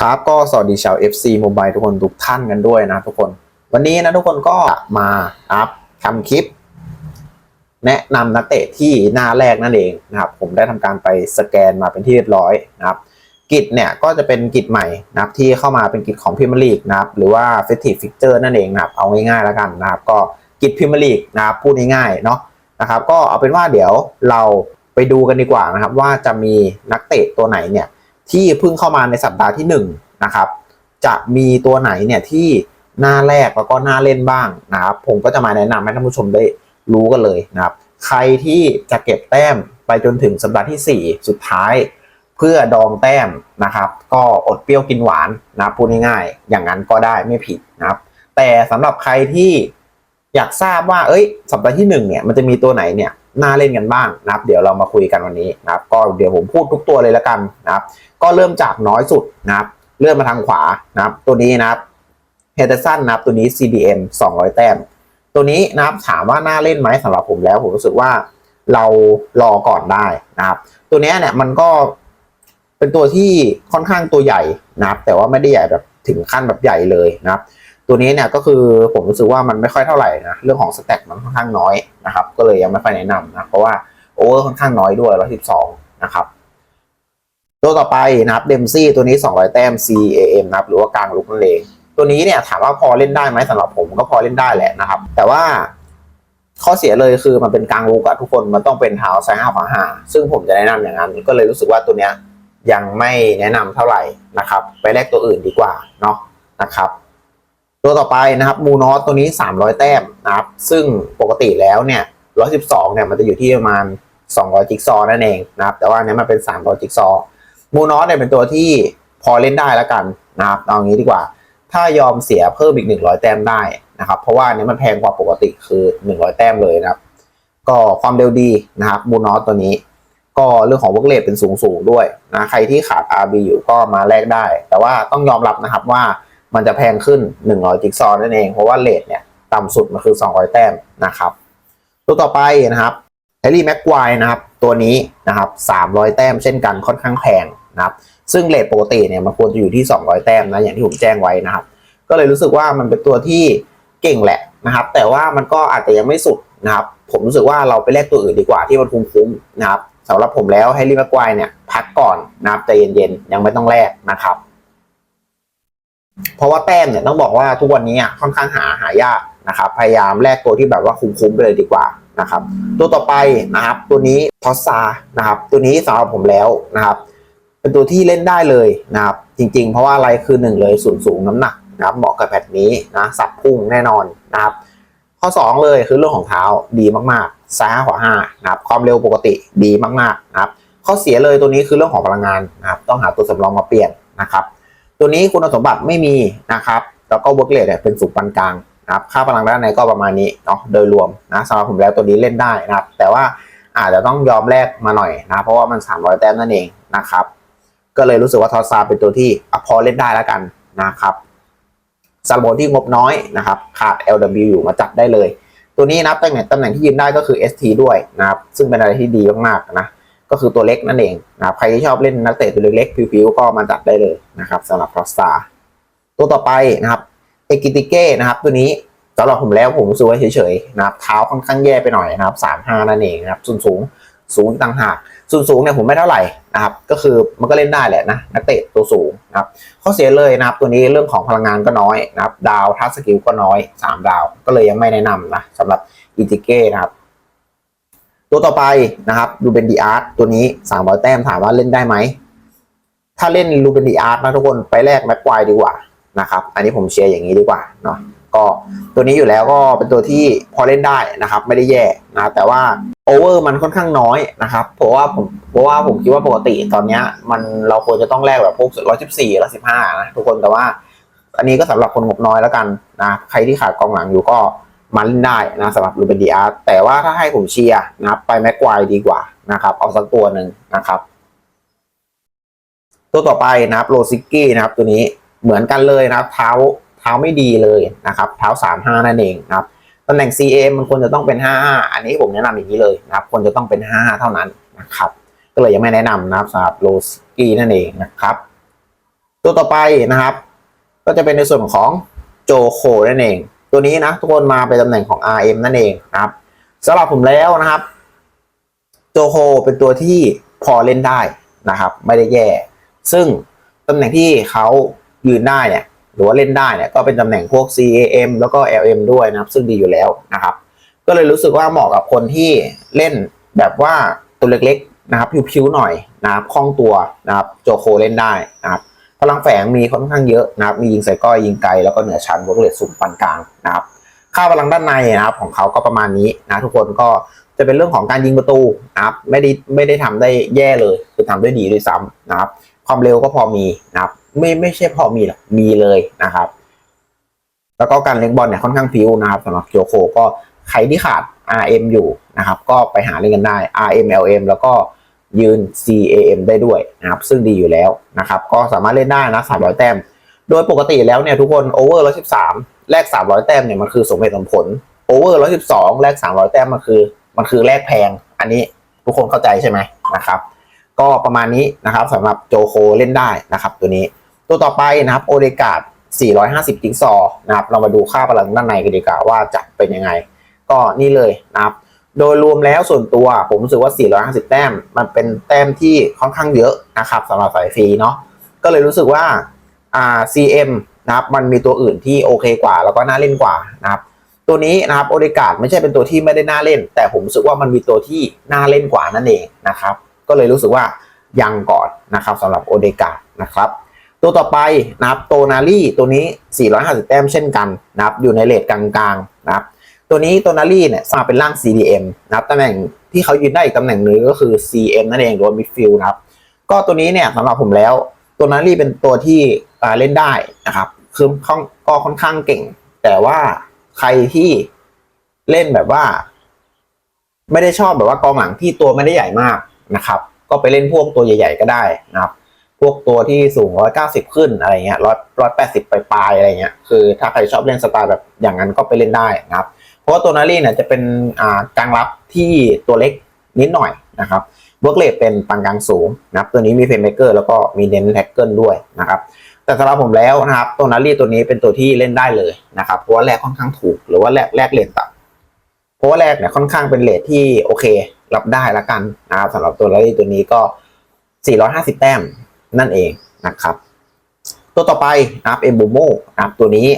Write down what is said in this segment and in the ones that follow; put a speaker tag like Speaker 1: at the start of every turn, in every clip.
Speaker 1: ครับก็สวัสดีชาว FC Mobile ทุกคนทุกท่านกันด้วยนะทุกคน วันนี้นะทุกคนก็มาอัพทำคลิป แนะนำนักเตะที่หน้าแรกนั่นเองนะครับ ผมได้ทำการไปสแกนมาเป็นที่เรียบร้อยนะครับกิจเนี่ยก็จะเป็นกิจใหม่นะครับที่เข้ามาเป็นกิจของพิมลีกนะครับหรือว่า f e s t i v e Fixture นั่นเองนะครับเอาง่ายๆแล้วกันนะครับ ก็กิจพิมลีกนะครับพูดง่ายๆเนาะนะครับ ก็เอาเป็นว่าเดี๋ยวเราไปดูกันดีกว่านะครับ ว่าจะมีนักเตะตัวไหนเนี่ย ที่เพิ่งเข้ามาในสัปดาห์ที่1นนะครับจะมีตัวไหนเนี่ยที่หน้าแรกแล้วก็หน้าเล่นบ้างนะครับผมก็จะมาแนะนำให้ท่านผู้ชมได้รู้กันเลยนะครับ ใครที่จะเก็บแต้มไปจนถึงสัปดาห์ที่ 4 สุดท้าย เพื่อดองแต้มนะครับ ก็อดเปรี้ยวกินหวานนะพูดง่ายๆ อย่างนั้นก็ได้ไม่ผิดนะครับ แต่สำหรับใครที่ อยากทราบว่าเอ้ย สัปดาห์ที่หนึ่งเนี่ยมันจะมีตัวไหนเนี่ยน่าเล่นกันบ้างนะครับ เดี๋ยวเรามาคุยกันวันนี้นะครับ ก็เดี๋ยวผมพูดทุกตัวเลยละกันนะครับ ก็เริ่มจากน้อยสุดนะครับเลื่อนมาทางขวานะครับ ตัวนี้นะครับเฮเดสันนะครับตัวนี้ CDM 200 แต้ม ตัวนี้นะครับถามว่าน่าเล่นไหมสำหรับผมแล้วผมรู้สึกว่าเรารอก่อนได้นะครับ ตัวนี้เนี่ยมันก็เป็นตัวที่ค่อนข้างตัวใหญ่นะครับ แต่ว่าไม่ได้ใหญ่แบบถึงขั้นแบบใหญ่เลยนะครับ ตัวนี้เนี่ยก็คือผมรู้สึกว่ามันไม่ค่อยเท่าไหร่นะเรื่องของสแต็กมันค่อนข้างน้อยนะครับก็เลยยังไม่ค่อยแนะนำนะเพราะว่าโอเวอร์ค่อนข้างน้อยด้วย112นะครับตัวต่อไปนะครับเดมซี่ตัวนี้ 200 แต้ม CAM นะครับหรือว่ากลางลุกนั่นเองตัวนี้เนี่ยถามว่าพอเล่นได้ไหมสำหรับผมก็พอเล่นได้แหละนะครับ แต่ว่าข้อเสียเลยคือมันเป็นกลางลุกอะทุกคนมันต้องเป็นเท้าซ้ายห้าขวาห้าซึ่งผมจะแนะนำอย่างนั้นก็เลยรู้สึกว่าตัวเนี้ยยังไม่แนะนำเท่าไหร่นะครับ ไปแลกตัวอื่นดีกว่าเนาะนะครับ ตัวต่อไปนะครับมูนอสตัวนี้ 300 แต้มนะครับ ซึ่งปกติแล้วเนี่ย112เนี่ยมันจะอยู่ที่ประมาณ 200 จิกซอนั่นเองนะครับ แต่ว่าอันนี้มันเป็น 300 จิกซอมูนอสเนี่ยเป็นตัวที่พอเล่นได้แล้วกันนะครับเอางี้ดีกว่า ถ้ายอมเสียเพิ่มอีก 100 แต้มได้นะครับ เพราะว่าอันนี้มันแพงกว่าปกติคือ 100 แต้มเลยนะครับ ก็ความเร็วดีนะครับมูนอสตัวนี้ ก็เรื่องของว o ร์กเลทเป็นสูงสูงด้วยนะใครที่ขาด RB อยู่ก็มาแลกได้ แต่ว่าต้องยอมรับนะครับว่า มันจะแพงขึ้น 100จิ๊กซอนั่นเอง เพราะว่าเลทเนี่ยต่ำสุดมันคือ 200 แต้มนะครับ ตัวต่อไปนะครับแฮร์รี่แม็กควายนะครับ ตัวนี้นะครับ 300 แต้มเช่นกันค่อนข้างแพงนะครับ ซึ่งเลทปกติเนี่ยมันควรจะอยู่ที่ 200 แต้มนะอย่างที่ผมแจ้งไว้นะครับ ก็เลยรู้สึกว่ามันเป็นตัวที่เก่งแหละนะครับ แต่ว่ามันก็อาจจะยังไม่สุดนะครับ ผมรู้สึกว่าเราไปแลกตัวอื่นดีกว่าที่มันคุ้มๆนะครับสำหรับผมแล้วให้รีแม็กควายเนี่ยพักก่อนนะครับใจเย็นๆยังไม่ต้องแลกนะครับ เพราะว่าแต้มเนี่ยต้องบอกว่าทุกวันนี้ค่อนข้างหาหายากนะครับ พยายามแลกตัวที่แบบว่าคุ้มๆไปเลยดีกว่านะครับ ตัวต่อไปนะครับ ตัวนี้ทอสซานะครับ ตัวนี้สำหรับผมแล้วนะครับ เป็นตัวที่เล่นได้เลยนะครับ จริง ๆ เพราะว่าอะไรคือหนึ่งเลยสูงสูงน้ำหนักนะครับเหมาะกับแพทนี้นะสับพุ่งแน่นอนนะครับ ข้อ 2 เลยคือเรื่องของเท้าดีมากๆซ้ายห้าขวาห้านะครับความเร็วปกติดีมากๆนะครับข้อเสียเลยตัวนี้คือเรื่องของพลังงานนะครับต้องหาตัวสำรองมาเปลี่ยนนะครับ ตัวนี้คุณสมบัติไม่มีนะครับ แล้วก็เวิร์กเลทเป็นสูงปานกลางนะครับ ค่าพลังด้านในก็ประมาณนี้เนาะ โดยรวมนะสำหรับผมแล้วตัวนี้เล่นได้นะครับ แต่ว่าอาจจะต้องยอมแลกมาหน่อยนะ เพราะว่ามัน 300 แต้มนั่นเองนะครับ ก็เลยรู้สึกว่าทอซาเป็นตัวที่อพอเล่นได้แล้วกันนะครับสำหรับนที่งบน้อยนะครับ ขาด LW อยู่มาจัดได้เลย ตัวนี้นะตำแหน่งตำแหน่งที่ยืนได้ก็คือ ST ด้วยนะครับ ซึ่งเป็นอะไรที่ดีมากๆนะ ก็คือตัวเล็กนั่นเองนะครับใครที่ชอบเล่นนักเตะตัวเล็กๆผิวๆก็มาจัดได้เลยนะครับสำหรับ Crosstar ตัวต่อไปนะครับเอกิติเก้นะครับตัวนี้สำหรับผมแล้วผมรู้สึกว่าเฉยๆนะครับเท้าค่อนข้างแย่ไปหน่อยนะครับสามห้านั่นเองนะครับส่วนสูงสูงต่างหากส่วนสูงเนี่ยผมไม่เท่าไหร่นะครับก็คือมันก็เล่นได้แหละนะนักเตะตัวสูงนะครับข้อเสียเลยนะครับตัวนี้เรื่องของพลังงานก็น้อยนะครับดาวทัสสกิลก็น้อยสามดาว ก็เลยยังไม่แนะนำนะสำหรับอิติเก้นะครับ ตัวต่อไปนะครับลูเบนดีอาร์ตตัวนี้300แต้มถามว่าเล่นได้ไหม ถ้าเล่นลูเบนดีอาร์ตนะทุกคนไปแลกแม็กควายดีกว่านะครับ อันนี้ผมเชียร์อย่างนี้ดีกว่าเนาะก็ตัวนี้อยู่แล้วก็เป็นตัวที่พอเล่นได้นะครับ ไม่ได้แย่นะแต่ว่าโอเวอร์มันค่อนข้างน้อยนะครับ เพราะว่าผมเพราะว่าผมคิดว่าปกติตอนนี้มันเราควรจะต้องแลกแบบพวกร้อยสิบสี่ร้อยสิบห้านะทุกคนแต่ว่า อันนี้ก็สำหรับคนงบน้อยแล้วกันนะใครที่ขาดกองหลังอยู่ก็ มาเล่นได้นะสำหรับลูเบนดีอาร์แต่ว่าถ้าให้ผมเชียร์นะครับไปแม็กควายดีกว่านะครับ เอาสักตัวหนึ่งนะครับ ตัวต่อไปนะครับโรซิกี้นะครับ ตัวนี้เหมือนกันเลยนะครับ เท้าเท้าไม่ดีเลยนะครับ เท้าสามห้านั่นเองนะครับตำแหน่ง CM มันควรจะต้องเป็นห้าห้าอันนี้ผมแนะนำอย่างนี้เลยนะครับควรจะต้องเป็นห้าห้าเท่านั้นนะครับ ก็เลยยังไม่แนะนำนะครับสำหรับโรซิกี้นั่นเองนะครับ ตัวต่อไปนะครับ ก็จะเป็นในส่วนของโจโคนั่นเอง ตัวนี้นะ ทุกคนมาเป็นตำแหน่งของ RM นั่นเองนะครับสำหรับผมแล้วนะครับโจโคเป็นตัวที่พอเล่นได้นะครับ ไม่ได้แย่ ซึ่งตำแหน่งที่เขายืนได้เนี่ยหรือว่าเล่นได้เนี่ยก็เป็นตำแหน่งพวก CAM แล้วก็ LM ด้วยนะครับ ซึ่งดีอยู่แล้วนะครับ ก็เลยรู้สึกว่าเหมาะกับคนที่เล่นแบบว่าตัวเล็กๆนะครับผิวๆหน่อยนะครับคล่องตัวนะครับโจโคเล่นได้นะครับ พลังแฝงมีค่อนข้างเยอะนะครับมียิงใส่ก้อยยิงไกลแล้วก็เหนือชั้นบวกเลทสูงปานกลางนะครับค่าพลังด้านในนะครับของเขาก็ประมาณนี้นะทุกคนก็จะเป็นเรื่องของการยิงประตูนะครับไม่ได้ไม่ได้ทำได้แย่เลยคือทำได้ดีด้วยซ้ำนะครับ ความเร็วก็พอมีนะครับ ไม่ไม่ใช่พอมีหรอกมีเลยนะครับ แล้วก็การเลี้ยงบอลเนี่ยค่อนข้างพิ้วนะครับสำหรับโจโคก็ใครที่ขาด RM อยู่นะครับ ก็ไปหาเล่นกันได้ RM LM แล้วก็ ยืน CAM ได้ด้วยนะครับซึ่งดีอยู่แล้วนะครับ ก็สามารถเล่นได้นะ 300 แต้ม โดยปกติแล้วเนี่ยทุกคนโอเวอร์113 แลก 300 แต้มเนี่ยมันคือสมเหตุสมผลโอเวอร์112 แลก 300 แต้มมันคือ มันคือแลกแพง อันนี้ทุกคนเข้าใจใช่ไหมนะครับ ก็ประมาณนี้นะครับสำหรับโจโคเล่นได้นะครับ ตัวนี้ตัวต่อไปนะครับโอเดกาด450จิ๊กซอว์นะครับเรามาดูค่าพลังด้านในกันดีกว่าว่าจะเป็นยังไง ก็นี่เลยนะครับ โดยรวมแล้วส่วนตัวผมรู้สึกว่า 450 แต้ม มันเป็นแต้มที่ค่อนข้างเยอะนะครับสำหรับสายฟรีเนาะก็เลยรู้สึกว่าอ่า CM นะครับมันมีตัวอื่นที่โอเคกว่า แล้วก็น่าเล่นกว่านะครับตัวนี้นะครับโอเดกาดไม่ใช่เป็นตัวที่ไม่ได้น่าเล่น แต่ผมรู้สึกว่ามันมีตัวที่น่าเล่นกว่านั่นเองนะครับ ก็เลยรู้สึกว่ายังก่อนนะครับสำหรับโอเดกาดนะครับตัวต่อไปนะครับโตนารี่ตัวนี้ 450 แต้มเช่นกันนะครับอยู่ในเลทกลางๆนะครับ ตัวนี้โตนารีเนี่ยสร้าเป็นร่าง CDM นะครับตำแหน่งที่เขายืนได้อีกตำแหน่งหนึงก็คือ CM นั่นเองหรือว่า midfield นะครับก็ตัวนี้เนี่ยสำหรับผมแล้ว ตัวนารีเป็นตัวที่เล่นได้นะครับคือค่อนก็ค่อนข้างเก่ง แต่ว่าใครที่เล่นแบบว่า ไม่ได้ชอบแบบว่ากองหลังที่ตัวไม่ได้ใหญ่มากนะครับ ก็ไปเล่นพวกตัวใหญ่ ๆ ก็ได้นะครับ พวกตัวที่สูง190ขึ้นอะไรเงี้ย100 180ปลายๆอะไรเงี้ยคือถ้าใครชอบเล่นสไตล์แบบอย่างนั้นก็ไปเล่นได้นะครับ เพราะว่าตัวนารีเนี่ยจะเป็นกลางรับที่ตัวเล็กนิดหน่อยนะครับเวิร์กเลทเป็นปานกลางสูงนะครับตัวนี้มีเพย์เมเกอร์แล้วก็มีเน้นแท็กเกิลด้วยนะครับแต่สำหรับผมแล้วนะครับตัวนารีตัวนี้เป็นตัวที่เล่นได้เลยนะครับเพราะว่าแรกค่อนข้างถูกหรือว่าแรกแรกเลทต่ำเพราะว่าแรกเนี่ยค่อนข้างเป็นเลทที่โอเครับได้ละกันนะครับสำหรับตัวนารีตัวนี้ก็ 450 แต้มนั่นเองนะครับตัวต่อไปนะครับเอมบูโมนะครับตัวนี้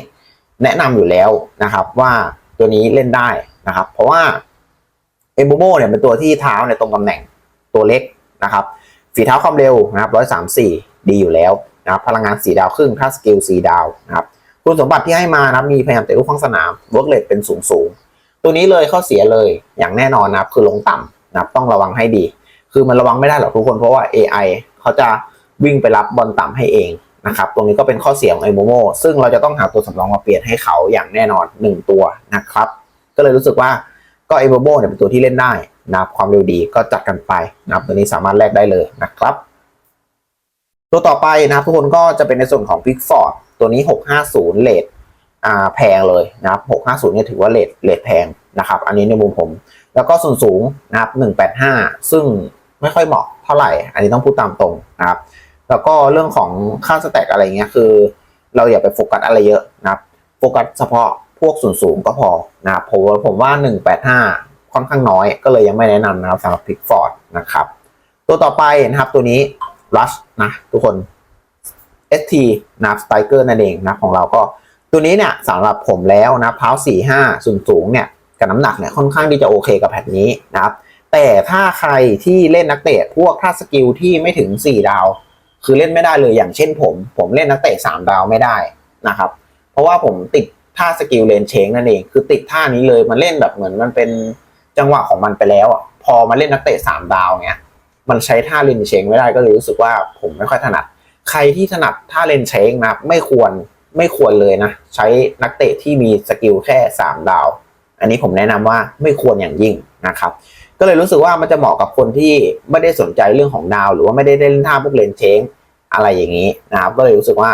Speaker 1: แนะนำอยู่แล้วนะครับว่า ตัวนี้เล่นได้นะครับ เพราะว่าเอมบูโมเนี่ยเป็นตัวที่เท้าในยตรงตำแหน่งตัวเล็กนะครับ ฝีเท้าความเร็วนะครับ134ดีอยู่แล้วนะครับ พลังงาน4ดาวครึ่งถ้าสกิล4ดาวนะครับ คุณสมบัติที่ให้มานะครับ มีพยายามเตะลูกข้างสนามเวิร์กเลทเป็นสูงสูงตัวนี้เลยข้อเสียเลยอย่างแน่นอนนะครับ คือลงต่ำนะครับ ต้องระวังให้ดี คือมันระวังไม่ได้หรอกทุกคนเพราะว่า AI เขาจะวิ่งไปรับบอลต่ำให้เอง นะครับตรงนี้ก็เป็นข้อเสียของไอโมโมซึ่งเราจะต้องหาตัวสำรองมาเปลี่ยนให้เขาอย่างแน่นอน 1 ตัวนะครับ ก็เลยรู้สึกว่าก็ไอโมโมเนี่ยเป็นตัวที่เล่นได้นะครับความเร็วดีก็จัดกันไปนะครับตัวนี้สามารถแลกได้เลยนะครับ ตัวต่อไปนะครับทุกคนก็จะเป็นในส่วนของ Big f o r d ตัวนี้ 650เลทอ่าแพงเลยนะครับ 650เนี่ยถือว่าเลทเลทแพงนะครับ อันนี้ในมุมผม แล้วก็ส่วนสูงนะครับ 185 ซึ่งไม่ค่อยเหมาะเท่าไหร่ อันนี้ต้องพูดตามตรงนะครับ แล้วก็เรื่องของค่าสแต็กอะไรเงี้ยคือ เราอย่าไปโฟกัสอะไรเยอะนะครับโฟกัสเฉพาะพวกส่วนสูงก็พอนะครับผมว่าผมว่า 185 ค่อนข้างน้อย ก็เลยยังไม่แนะนำนะครับสำหรับพิกฟอร์ดนะครับ ตัวต่อไปนะครับตัวนี้ Rush นะทุกคน ST นะครับสไตเกอร์นั่นเองนะของเราก็ตัวนี้เนี่ยสำหรับผมแล้วนะเท้า45ส่วนสูงเนี่ยกับน้ำหนักเนี่ยค่อนข้างที่จะโอเคกับแพทนี้นะครับ แต่ถ้าใครที่เล่นนักเตะพวกท่าสกิลที่ไม่ถึง 4 ดาว คือเล่นไม่ได้เลยอย่างเช่นผม ผมเล่นนักเตะ3ดาวไม่ได้นะครับ เพราะว่าผมติดท่าสกิลเลนเชงนั่นเอง คือติดท่านี้เลยมันเล่นแบบเหมือนมันเป็นจังหวะของมันไปแล้วอะพอมาเล่นนักเตะ3ดาวเนี้ยมันใช้ท่าเลนเชงไม่ได้ก็เลยรู้สึกว่าผมไม่ค่อยถนัด ใครที่ถนัดท่าเลนเชงนะไม่ควรไม่ควรเลยนะ ใช้นักเตะที่มีสกิลแค่3ดาว อันนี้ผมแนะนำว่าไม่ควรอย่างยิ่งนะครับก็เลยรู้สึกว่ามันจะเหมาะกับคนที่ไม่ได้สนใจเรื่องของดาว หรือว่าไม่ได้เล่นท่าพวกเลนเชง อะไรอย่างนี้นะครับ ก็เลยรู้สึกว่า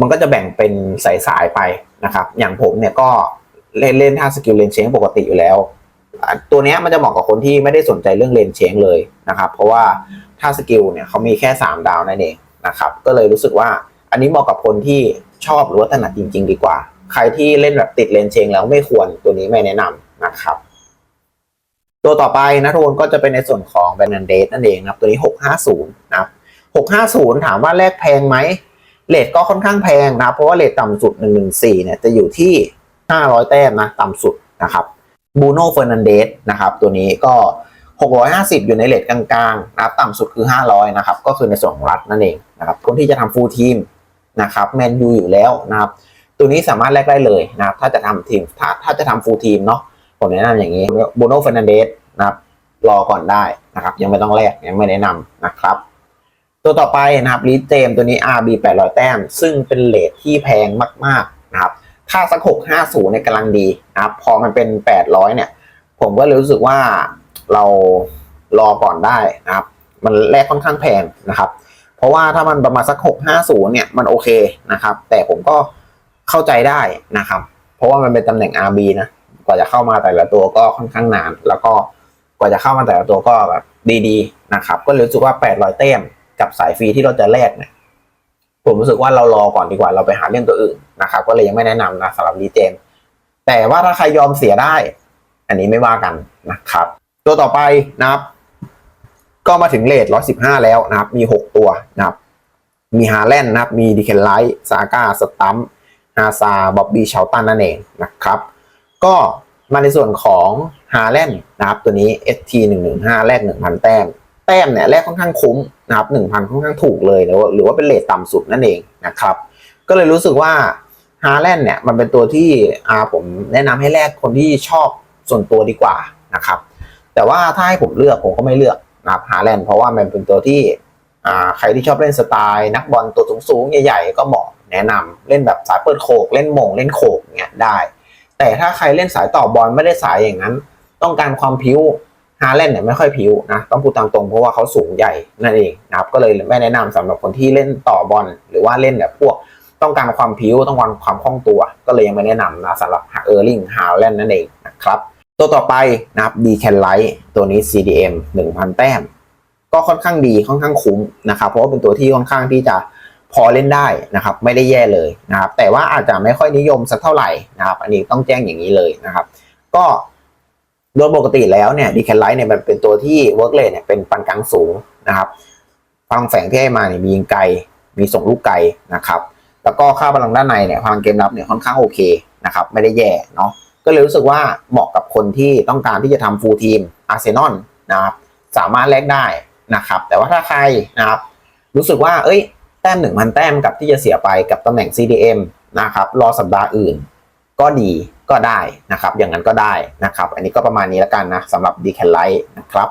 Speaker 1: มันก็จะแบ่งเป็นสายๆไปนะครับ อย่างผมเนี่ยก็เล่นเล่นท่าสกิลเลนเชงปกติอยู่แล้ว ตัวเนี้ยมันจะเหมาะกับคนที่ไม่ได้สนใจเรื่องเลนเชงเลยนะครับ เพราะว่าท่าสกิลเนี่ยเขามีแค่ 3 ดาวนั่นเองนะครับ ก็เลยรู้สึกว่าอันนี้เหมาะกับคนที่ชอบหรือว่าถนัดจริง ๆ ดีกว่า ใครที่เล่นแบบติดเลนเชงแล้วไม่ควรตัวนี้ไม่แนะนำนะครับ ตัวต่อไปนะทุกคนก็จะเป็นในส่วนของแบรนด์เดสนั่นเองนะครับตัวนี้ 650นะครับ650 ถามว่าแลกแพงไหมเลทก็ค่อนข้างแพงนะเพราะว่าเลทต่ำสุด 114เนี่ยจะอยู่ที่ 500 แต้มนะต่ำสุดนะครับบูโน่เฟอร์นันเดสนะครับตัวนี้ก็ 650 อยู่ในเลทกลางๆนะครับต่ำสุดคือ 500นะครับก็คือในส่วนของรัฐนั่นเองนะครับคนที่จะทำฟูลทีมนะครับแมนยูอยู่แล้วนะครับตัวนี้สามารถแลกได้เลยนะครับถ้าจะทำทีมถ้าถ้าจะทำฟูลทีมเนาะ ผมแนะนำอย่างนี้บูโน่เฟรนันเดสนะครับ รอก่อนได้นะครับ ยังไม่ต้องแลกยังไม่แนะนำนะครับ ตัวต่อไปนะครับลีเจมตัวนี้ RB 800 แต้ม ซึ่งเป็นเลทที่แพงมาก ๆ นะครับ ถ้าสัก 650เนี่ยกำลังดีนะครับ พอมันเป็น 800 เนี่ย ผมก็รู้สึกว่าเรารอก่อนได้นะครับ มันแลกค่อนข้างแพงนะครับ เพราะว่าถ้ามันประมาณสัก 650 เนี่ย มันโอเคนะครับ แต่ผมก็เข้าใจได้นะครับ เพราะว่ามันเป็นตำแหน่ง RB นะ กว่าจะเข้ามาแต่ละตัวก็ค่อนข้างนาน แล้วก็กว่าจะเข้ามาแต่ละตัวก็แบบดีๆนะครับ ก็รู้สึกว่า 800แต้มกับสายฟรีที่เราจะแลกเนี่ยผมรู้สึกว่าเรารอก่อนดีกว่าเราไปหาเล่นตัวอื่นนะครับ ก็เลยยังไม่แนะนำนะสำหรับรีเจมแต่ว่าถ้าใครยอมเสียได้ อันนี้ไม่ว่ากันนะครับ ตัวต่อไปนะครับ ก็มาถึงเลท115แล้วนะครับ มี6ตัวนะครับ มีฮาแลนด์นะครับ มีดิเคนไลท์ซาก้าสตัมฮาซา บอบบี้เชลตันนั่นเองนะครับ ก็มาในส่วนของฮาแลนด์นะครับตัวนี้ ST 1 1 5แลก1,000 แต้ม แต้มเนี่ยแลกค่อนข้างคุ้มนะครับ1,000 ค่อนข้างถูกเลยหรือว่าหรือว่าเป็นเลทต่ำสุดนั่นเองนะครับ ก็เลยรู้สึกว่าฮาแลนด์เนี่ยมันเป็นตัวที่อาผมแนะนำให้แลกคนที่ชอบส่วนตัวดีกว่านะครับ แต่ว่าถ้าให้ผมเลือกผมก็ไม่เลือกนะครับฮาแลนด์เพราะว่ามันเป็นตัวที่อาใครที่ชอบเล่นสไตล์นักบอลตัวสูงๆใหญ่ ๆ ก็เหมาะแนะนำเล่นแบบสายเปิดโขกเล่นมงเล่นโขกเนี่ยได้ แต่ถ้าใครเล่นสายต่อบอลไม่ได้สายอย่างนั้น ต้องการความพิ้วฮาแลนเนี่ยไม่ค่อยพิ้วนะต้องพูดตามตรงเพราะว่าเขาสูงใหญ่นั่นเองนะครับก็เลยไม่แนะนำสำหรับคนที่เล่นต่อบอลหรือว่าเล่นแบบพวกต้องการความพิ้วต้องการความคล่องตัว ก็เลยยังไม่แนะนำนะสำหรับเออร์ลิงฮาแลนนั่นเองนะครับตัวต่อไปนะครับดีแคนไลท์ตัวนี้ CDM 1,000 แต้ม ก็ค่อนข้างดีค่อนข้างคุ้มนะครับเพราะว่าเป็นตัวที่ค่อนข้างที่จะ พอเล่นได้นะครับ ไม่ได้แย่เลยนะครับ แต่ว่าอาจจะไม่ค่อยนิยมสักเท่าไหร่นะครับ อันนี้ต้องแจ้งอย่างนี้เลยนะครับ ก็โดยปกติแล้วเนี่ยดีแคนไลท์เนี่ยมันเป็นตัวที่เวิร์กเลทเนี่ยเป็นปานกลางสูงนะครับพลังแฝงที่ให้มาเนี่ยมียิงไกล มีส่งลูกไกลนะครับ แล้วก็ค่าพลังด้านในเนี่ยพลังเกมรับเนี่ยค่อนข้างโอเคนะครับ ไม่ได้แย่เนาะก็เลยรู้สึกว่าเหมาะกับคนที่ต้องการที่จะทำฟูลทีมอาร์เซนอลนะครับ สามารถแลกได้นะครับ แต่ว่าถ้าใครนะครับ รู้สึกว่า เอ้ย ต้มหนึ่งพันแต้มกับที่จะเสียไปกับตำแหน่ง CDM นะครับรอสัปดาห์อื่น ก็ดีก็ได้นะครับ อย่างนั้นก็ได้นะครับ อันนี้ก็ประมาณนี้แล้วกันนะสำหรับ d c a n Light นะครับ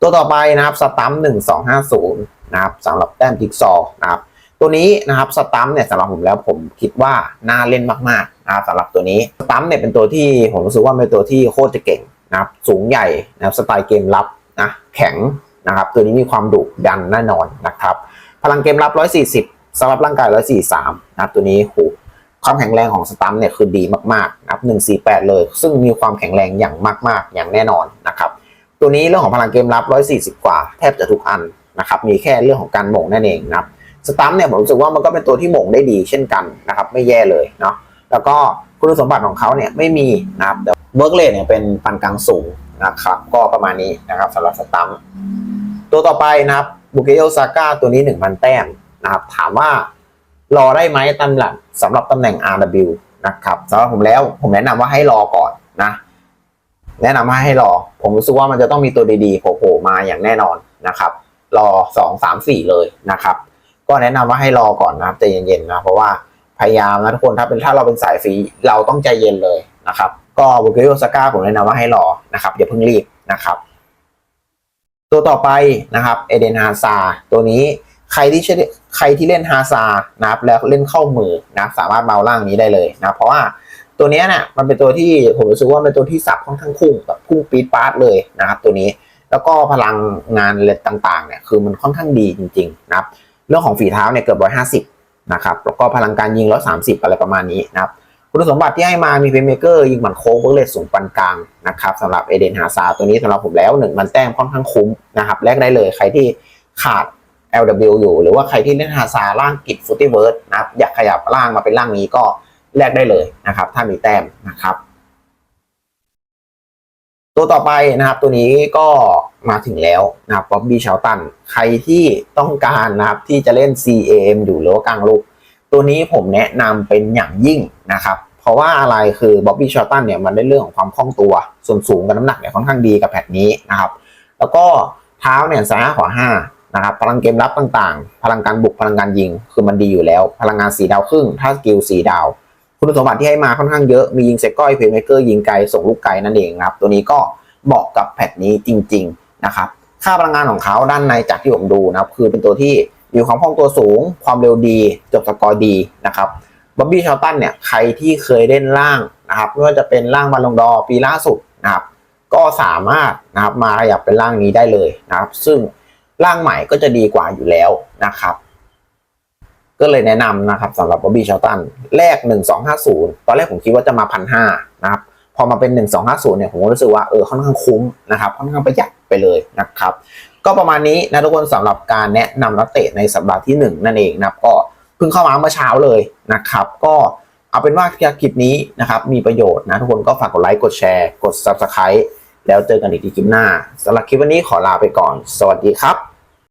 Speaker 1: ตัวต่อไปนะครับสตัมหนึ่งสองห้าศูนย์นะครับสำหรับแต้มจิ๊กซอว์นะครับตัวนี้นะครับสตัมเนี่ยสำหรับผมแล้วผมคิดว่าน่าเล่นมากๆนะครับสำหรับตัวนี้สตัมเนี่ยเป็นตัวที่ผมรู้สึกว่าเป็นตัวที่โคตรจะเก่งนะครับสูงใหญ่นะครับสไตล์เกมรับนะแข็งนะครับตัวนี้มีความดุดันแน่นอนนะครับ พลังเกมรับ 140สำหรับร่างกาย 143 นะครับตัวนี้โหความแข็งแรงของสตัมเนี่ยคือดีมากๆนะครับ148 เลย ซึ่งมีความแข็งแรงอย่างมาก ๆ อย่างแน่นอนนะครับตัวนี้เรื่องของพลังเกมรับ 140 กว่าแทบจะทุกอันนะครับมีแค่เรื่องของการหม่งนั่นเองนะครับสตัมเนี่ยผมรู้สึกว่ามันก็เป็นตัวที่หม่งได้ดีเช่นกันนะครับไม่แย่เลยเนาะแล้วก็คุณสมบัติของเขาเนี่ยไม่มีนะครับเวิร์กเลทเนี่ยเป็นปานกลางสูงนะครับก็ประมาณนี้นะครับสำหรับสตัมตัวต่อไปนะครับ บุเกโยซาก้าตัวนี้ 1,000 แต้มนะครับถามว่ารอได้ไหมตำหน่งสำหรับตำแหน่ง RW นะครับสำหรับผมแล้วผมแนะนำว่าให้รอก่อนนะ แนะนำว่าให้รอ ผมรู้สึกว่ามันจะต้องมีตัวดีๆโผล่มาอย่างแน่นอนนะครับ รอสองสามสี่เลยนะครับ ก็แนะนำว่าให้รอก่อนนะครับใจเย็นๆนะเพราะว่าพยายามนะทุกคนถ้าเป็นถ้าเราเป็นสายฟรีเราต้องใจเย็นเลยนะครับ ก็บุเกโยสก้าผมแนะนำว่าให้รอนะครับอย่าเพิ่งรีบนะครับ ตัวต่อไปนะครับเอเดนฮาซาตัวนี้ใครที่ใช้ใครที่เล่นฮาซานะครับแล้วเล่นเข้ามือนะสามารถเบาล่างนี้ได้เลยนะเพราะว่าตัวนี้เนี่ยมันเป็นตัวที่ผมรู้สึกว่าเป็นตัวที่สับค่อนข้างพุ่งแบบพุ่งปี๊ดปาร์ดเลยนะครับตัวนี้แล้วก็พลังงานเลต่างๆเนี่ยคือมันค่อนข้างดีจริงๆนะครับเรื่องของฝีเท้าเนี่ยเกือบร้อยห้าสิบนะครับแล้วก็พลังการยิงร้อยสามสิบอะไรประมาณนี้นะครับ คุณสมบัติที่ให้มามีเพย์เมเกอร์ยิงหมันโค้งเบิร์เลตสูงปานกลางนะครับสำหรับเอเดนฮาซาตัวนี้สำหรับผมแล้วหนึ่งมันแต้มค่อนข้างคุ้มนะครับแลกได้เลยใครที่ขาด LW อยู่ หรือว่าใครที่เล่นฮาซาร่างกิจฟุตตี้เวิร์ดนะครับอยากขยับร่างมาเป็นร่างนี้ก็แลกได้เลยนะครับ ถ้ามีแต้มนะครับ ตัวต่อไปนะครับ ตัวนี้ก็มาถึงแล้วนะครับบ๊อบบี้ชาลตันใครที่ต้องการนะครับที่จะเล่น CAM อยู่หรือว่ากลางลูก ตัวนี้ผมแนะนำเป็นอย่างยิ่งนะครับ เพราะว่าอะไรคือบ๊อบบี้ชาลตันเนี่ยมันได้เรื่องของความคล่องตัว ส่วนสูงกับน้ำหนักเนี่ยค่อนข้างดีกับแพทนี้นะครับ แล้วก็เท้าเนี่ยซ้ายห้าขวาห้านะครับพลังเกมรับต่างๆ พลังการบุกพลังการยิง คือมันดีอยู่แล้ว พลังงานสีดาวครึ่ง ถ้าสกิลสีดาว คุณสมบัติที่ให้มาค่อนข้างเยอะ มียิงเซก้อยเพย์เมเกอร์ยิงไกล ส่งลูกไกลนั่นเองครับ ตัวนี้ก็เหมาะกับแพทนี้จริง ๆ นะครับ ค่าพลังงานของเขาด้านในจากที่ผมดูนะครับ คือเป็นตัวที่ มีความคล่องตัวสูง ความเร็วดี จบสกอร์ดีนะครับบ๊อบบี้ชาลตันเนี่ยใครที่เคยเล่นล่างนะครับไม่ว่าจะเป็นล่างบอลลงดอปีล่าสุดนะครับก็สามารถนะครับมาขยับเป็นร่างนี้ได้เลยนะครับ ซึ่งร่างใหม่ก็จะดีกว่าอยู่แล้วนะครับก็เลยแนะนำนะครับสำหรับ Bobby Charlton แรก 1250 ตอนแรกผมคิดว่าจะมาพันห้านะครับพอมาเป็น 1250เนี่ยผมก็รู้สึกว่าเออค่อนข้างคุ้มนะครับค่อนข้างประหยัดไปเลยนะครับ ก็ประมาณนี้นะทุกคนสำหรับการแนะนำนักเตะในสัปดาห์ที่ 1 นั่นเองนะครับก็เพิ่งเข้ามาเมื่อเช้าเลยนะครับ ก็เอาเป็นว่าคลิปนี้นะครับมีประโยชน์นะทุกคนก็ฝากกดไลค์กดแชร์กด Subscribe แล้วเจอกันอีกที่คลิปหน้าสำหรับคลิปวันนี้ขอลาไปก่อน สวัสดีครับ